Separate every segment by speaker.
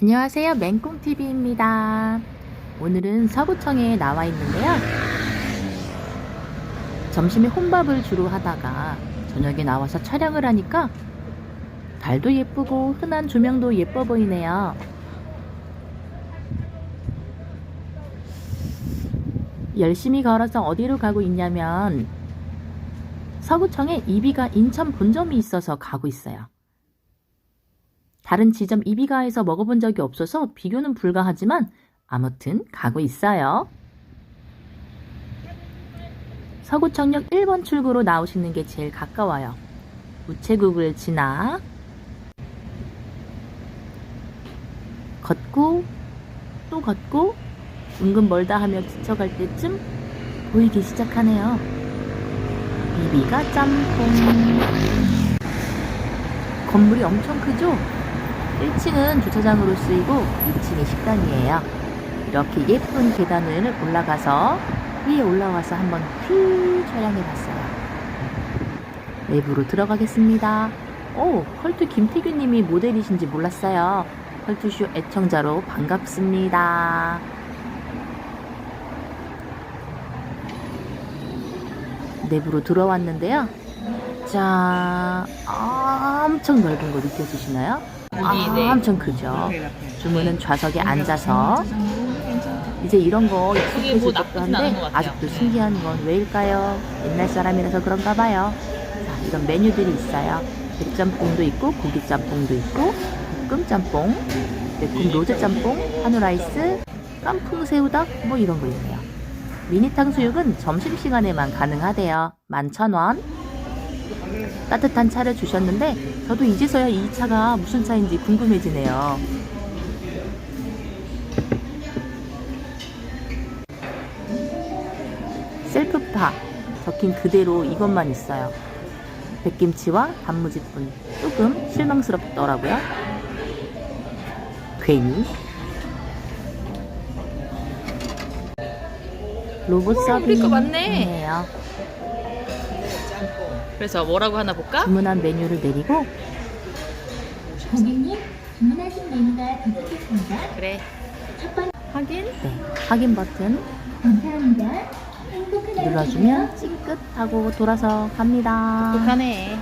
Speaker 1: 안녕하세요. 맹꽁TV입니다. 오늘은 서구청에 나와 있는데요. 점심에 혼밥을 주로 하다가 저녁에 나와서 촬영을 하니까 달도 예쁘고 흔한 조명도 예뻐 보이네요. 열심히 걸어서 어디로 가고 있냐면 서구청에 이비가 인천 본점이 있어서 가고 있어요. 다른 지점 이비가에서 먹어본 적이 없어서 비교는 불가하지만 아무튼 가고 있어요. 서구청역 1번 출구로 나오시는 게 제일 가까워요. 우체국을 지나 걷고 또 걷고 은근 멀다 하며 지쳐갈 때쯤 보이기 시작하네요. 이비가 짬뽕. 건물이 엄청 크죠? 1층은 주차장으로 쓰이고 2층이 식당이에요. 이렇게 예쁜 계단을 올라가서 위에 올라와서 한번 휘 촬영해 봤어요. 내부로 들어가겠습니다. 오, 컬투 김태균님이 모델이신지 몰랐어요. 컬투쇼 애청자로 반갑습니다. 내부로 들어왔는데요. 자, 엄청 넓은 거 느껴지시나요?
Speaker 2: 여기, 네.
Speaker 1: 엄청 크죠. 주문은 좌석에 앉아서 이제 이런 거
Speaker 2: 그게
Speaker 1: 익숙해질
Speaker 2: 뭐
Speaker 1: 것도 한데. 아직도 신기한 건 왜일까요? 옛날 사람이라서 그런가 봐요. 자, 이런 메뉴들이 있어요. 백짬뽕도 있고 고기짬뽕도 있고 볶음짬뽕, 매콤 로제짬뽕, 한우라이스, 깐풍 새우닭 뭐 이런 거 있네요. 미니 탕수육은 점심시간에만 가능하대요. 11,000원. 따뜻한 차를 주셨는데 저도 이제서야 이 차가 무슨 차인지 궁금해지네요. 셀프파 적힌 그대로 이것만 있어요. 백김치와 단무지뿐 조금 실망스럽더라고요. 괜히 로봇. 서빙이에요.
Speaker 2: 그래서 뭐라고 하나 볼까?
Speaker 1: 주문한 메뉴를 내리고
Speaker 3: 고객님 주문하신 메뉴가 도착했습니다.
Speaker 2: 그래.
Speaker 3: 첫 번째
Speaker 2: 확인.
Speaker 1: 네, 확인 버튼
Speaker 3: 감사합니다. 행복한 하루
Speaker 1: 눌러주면 찡긋하고 돌아서 갑니다.
Speaker 2: 독하네.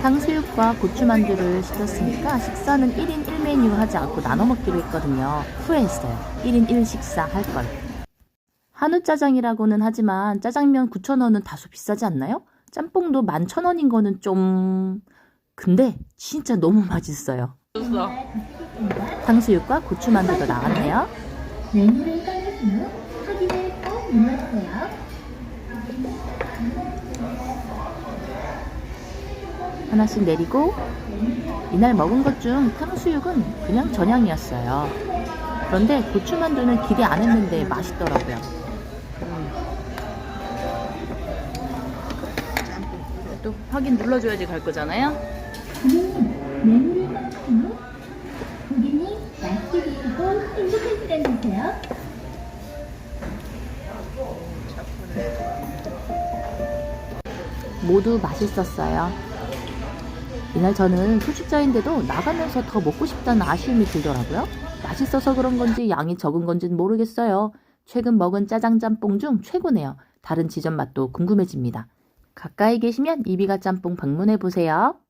Speaker 1: 탕수육과 고추만두를 시켰으니까 식사는 1인 1메뉴 하지 않고 나눠 먹기로 했거든요. 후회했어요. 1인 1식사 할 걸. 한우 짜장이라고는 하지만 짜장면 9,000원은 다소 비싸지 않나요? 짬뽕도 11,000원인 거는 좀... 근데 진짜 너무 맛있어요. 탕수육과 고추만두도 나왔네요.
Speaker 3: 메뉴를 꺼내신 후 확인을 꼭 눌러주세요.
Speaker 1: 하나씩 내리고 이날 먹은 것 중 탕수육은 그냥 전향이었어요. 그런데 고추만두는 기대 안 했는데 맛있더라고요.
Speaker 2: 또 확인 눌러줘야지 갈
Speaker 3: 거잖아요.
Speaker 1: 모두 맛있었어요. 이날 저는 소식자인데도 나가면서 더 먹고 싶다는 아쉬움이 들더라고요. 맛있어서 그런 건지 양이 적은 건지는 모르겠어요. 최근 먹은 짜장 짬뽕 중 최고네요. 다른 지점 맛도 궁금해집니다. 가까이 계시면 이비가 짬뽕 방문해 보세요.